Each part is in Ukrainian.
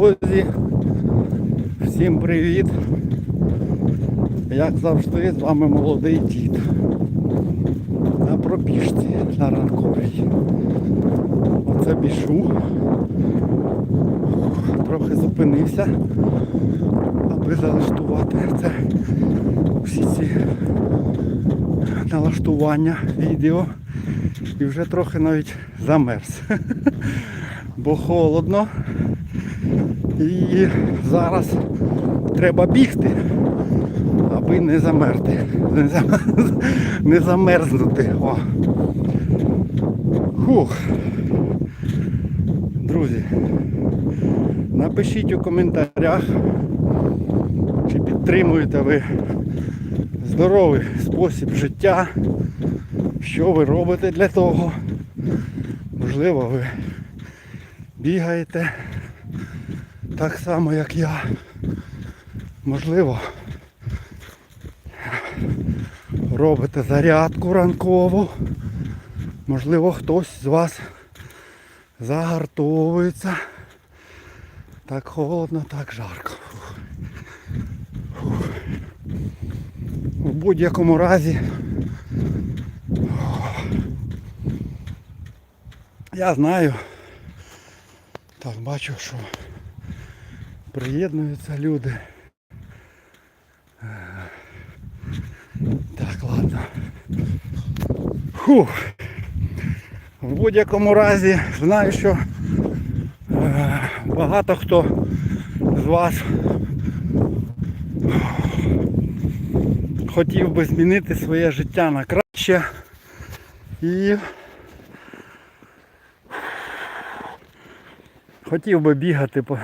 друзі! Всім привіт! Як завжди, з вами молодий дід. На пробіжці на ранковій. Оце біжу. Трохи зупинився, аби залаштувати це всі ці налаштування відео. І вже трохи навіть замерз. Бо холодно. І зараз треба бігти, аби не замерти. Не, зам- не замерзнути. О. Фух. Друзі, напишіть у коментарях, чи підтримуєте ви здоровий спосіб життя, що ви робите для того. Можливо, ви бігаєте так само, як я. Можливо, робите зарядку ранкову. Можливо, хтось з вас загартовується. Так холодно, так жарко. У будь-якому разі я знаю, так бачу, що приєднуються люди. Так, ладно. Фух. В будь-якому разі знаю, що е, багато хто з вас хотів би змінити своє життя на краще і хотів би бігати по,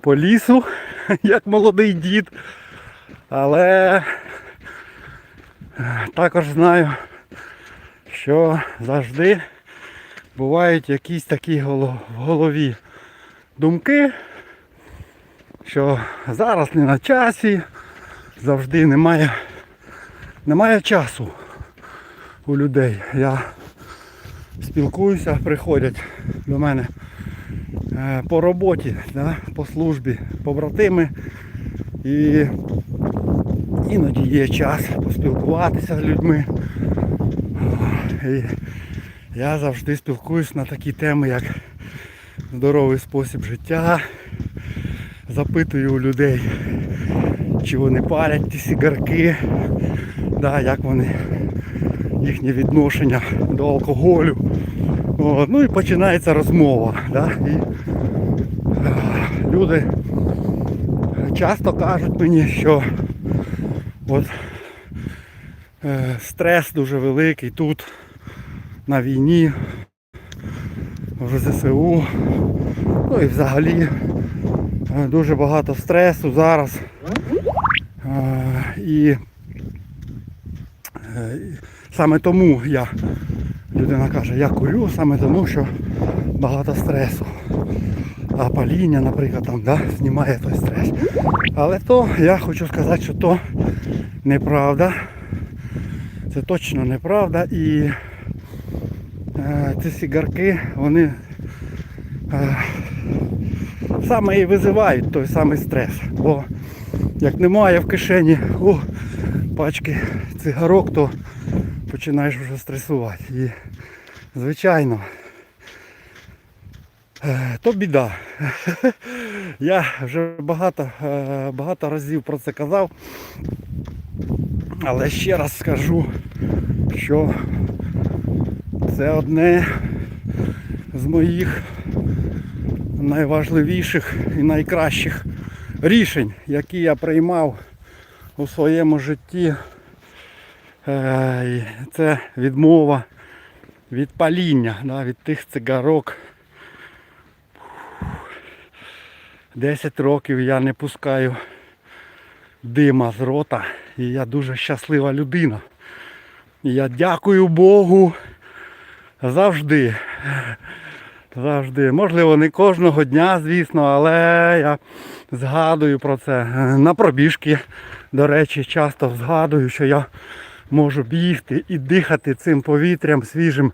по лісу, як молодий дід, але е, також знаю, що завжди бувають якісь такі в голові думки, що зараз не на часі, завжди немає, немає часу у людей. Я спілкуюся, приходять до мене по роботі, да, по службі, побратими. І іноді є час поспілкуватися з людьми. І я завжди спілкуюсь на такі теми, як здоровий спосіб життя. Запитую у людей, чи вони палять ті сігарки, да, як вони, їхнє відношення до алкоголю. От, ну і починається розмова. Да, і, е, люди часто кажуть мені, що от, е, стрес дуже великий тут, на війні, в ЗСУ. Ну і взагалі е, дуже багато стресу зараз. Е, І е, саме тому я, людина каже, я курю саме тому, що багато стресу. А паління, наприклад, там, да, знімає той стрес. Але то я хочу сказати, що то неправда. Це точно неправда. І е, ці сігарки, вони е, саме і визивають той самий стрес. Бо як немає в кишені о, пачки цигарок, то починаєш вже стресувати. І звичайно, то біда. Я вже багато, е, багато разів про це казав. Але ще раз скажу, що це одне з моїх найважливіших і найкращих рішень, які я приймав у своєму житті. Е, Це відмова від паління, від тих цигарок. 10 років я не пускаю дима з рота. І я дуже щаслива людина. І я дякую Богу завжди. Завжди. Можливо, не кожного дня, звісно, але я згадую про це. На пробіжки, до речі, часто згадую, що я можу бігти і дихати цим повітрям свіжим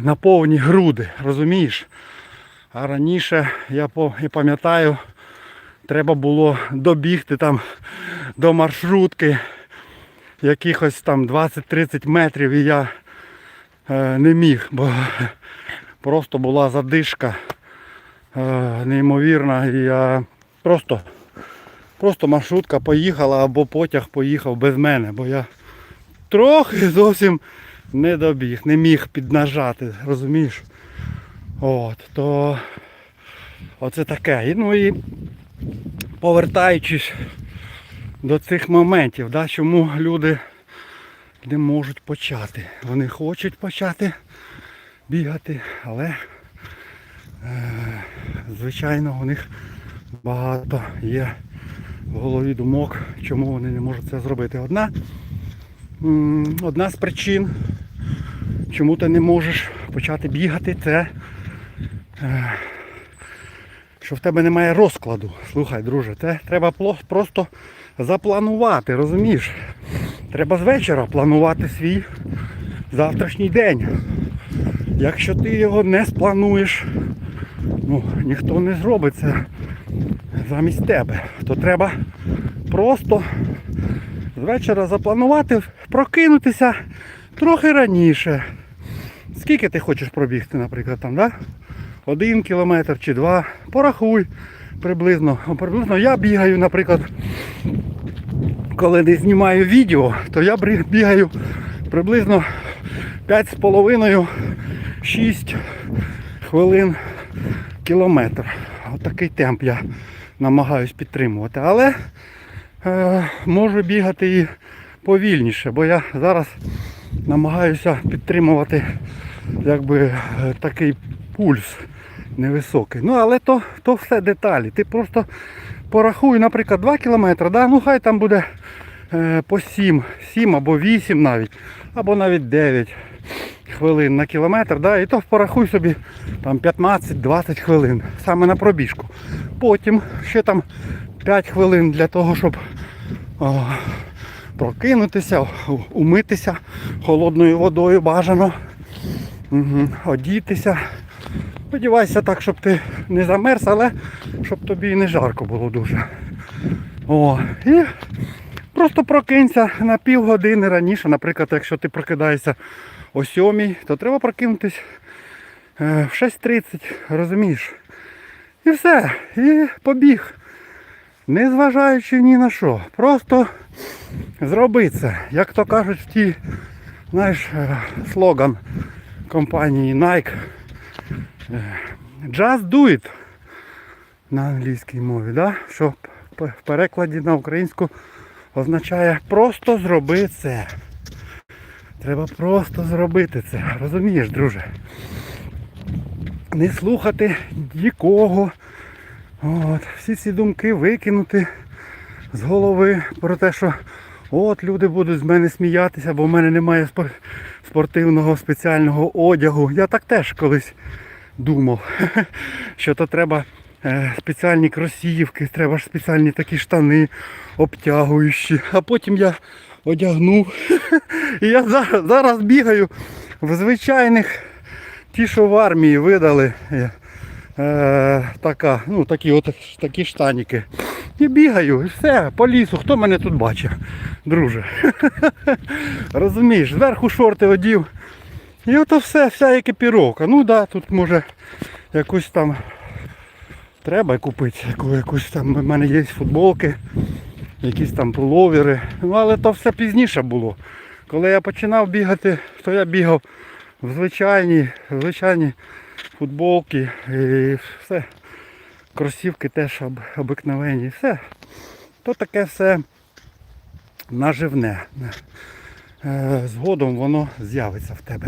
на повні груди, розумієш? А раніше я пам'ятаю, треба було добігти там до маршрутки якихось там 20-30 метрів і я е, не міг, бо просто була задишка е, неймовірна. І я просто, просто маршрутка поїхала або потяг поїхав без мене, бо я трохи зовсім не добіг, не міг піднажати, розумієш? От, то оце таке. І, ну і повертаючись до цих моментів, да, чому люди не можуть почати. Вони хочуть почати бігати, але е, звичайно у них багато є в голові думок, чому вони не можуть це зробити. Одна, одна з причин, чому ти не можеш почати бігати, це що в тебе немає розкладу. Слухай, друже, це треба просто запланувати, розумієш? Треба з вечора планувати свій завтрашній день. Якщо ти його не сплануєш, ну, ніхто не зробить це замість тебе, то треба просто з вечора запланувати, прокинутися трохи раніше. Скільки ти хочеш пробігти, наприклад, там, да? Один кілометр чи два. Порахуй приблизно. Приблизно я бігаю, наприклад, коли не знімаю відео, то я бігаю приблизно 5,5-6 хвилин кілометр. Отакий темп я намагаюсь підтримувати. Але е, можу бігати і повільніше, бо я зараз намагаюся підтримувати якби е, такий пульс невисокий. Ну але то, то все деталі. Ти просто порахуй, наприклад, 2 кілометри, да? ну хай там буде е, по 7, 7 або 8 навіть, або навіть 9 хвилин на кілометр, да? і то порахуй собі там 15-20 хвилин саме на пробіжку. Потім ще там 5 хвилин для того, щоб о, прокинутися, умитися холодною водою бажано, угу, одітися. Сподівайся так, щоб ти не замерз, але щоб тобі і не жарко було дуже. О, і просто прокинься на півгодини раніше. Наприклад, якщо ти прокидаєшся о 7, то треба прокинутись е, в 6.30, розумієш? І все. І побіг. Не зважаючи ні на що. Просто зроби це. Як то кажуть в тій, знаєш, е, слоган компанії Nike. Е, Just do it на англійській мові, да? що в перекладі на українську означає просто зроби це. Треба просто зробити це. Розумієш, друже? Не слухати нікого. От, всі ці думки викинути з голови про те, що от люди будуть з мене сміятися, бо в мене немає спортивного спеціального одягу. Я так теж колись думав, що то треба е, спеціальні кросівки, треба ж спеціальні такі штани обтягуючі. А потім я одягнув. І я зараз, зараз бігаю в звичайних, ті, що в армії видали. е, Е, така, ну такі от такі штаніки. І бігаю, і все, по лісу, хто мене тут бачить, друже. Розумієш, зверху шорти одів. І ото все, вся екіпіровка. Ну да, тут може якусь там треба купити, яку, якусь там в мене є футболки, якісь там пуловери. Ну але то все пізніше було. Коли я починав бігати, то я бігав в звичайні, звичайні футболки і все. Кросівки теж об, обикновенні. Все. То таке все наживне. Е, Згодом воно з'явиться в тебе.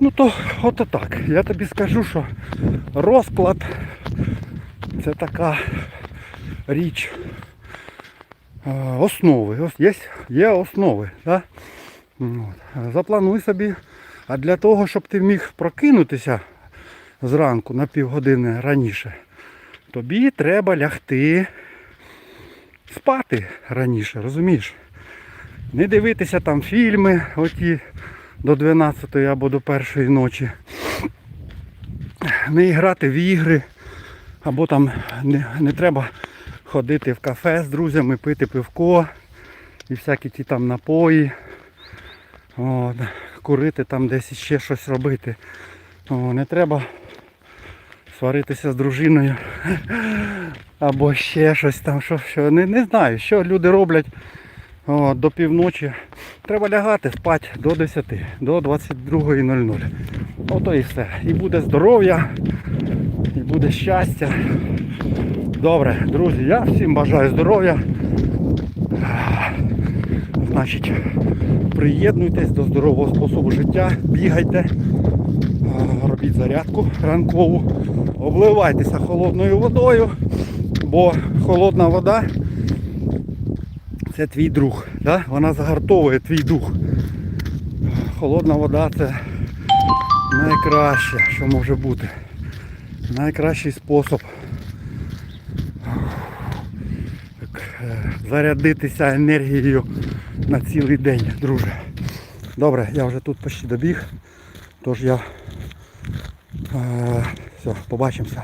Ну то ото так. Я тобі скажу, що розклад це така річ е, основи. Є, є основи. Да? От. Заплануй собі. А для того, щоб ти міг прокинутися зранку на півгодини раніше, тобі треба лягти спати раніше, розумієш? Не дивитися там фільми оті до 12 або до першої ночі. не грати в ігри, або там не, не треба ходити в кафе з друзями, пити пивко і всякі ті там напої. От, курити там десь ще щось робити. О, не треба сваритися з дружиною. Або ще щось там, що, що не, не знаю, що люди роблять до півночі. Треба лягати, спати до 10, до 22.00. Ото і все. І буде здоров'я, і буде щастя. Добре, друзі, я всім бажаю здоров'я. Значить, приєднуйтесь до здорового способу життя, бігайте, робіть зарядку ранкову, обливайтеся холодною водою, бо холодна вода це твій друг. Да? Вона загартовує твій дух. Холодна вода це найкраще, що може бути. Найкращий спосіб е, зарядитися енергією на цілий день, друже. Добре, я вже тут почти добіг. Тож я е, все, побачимося.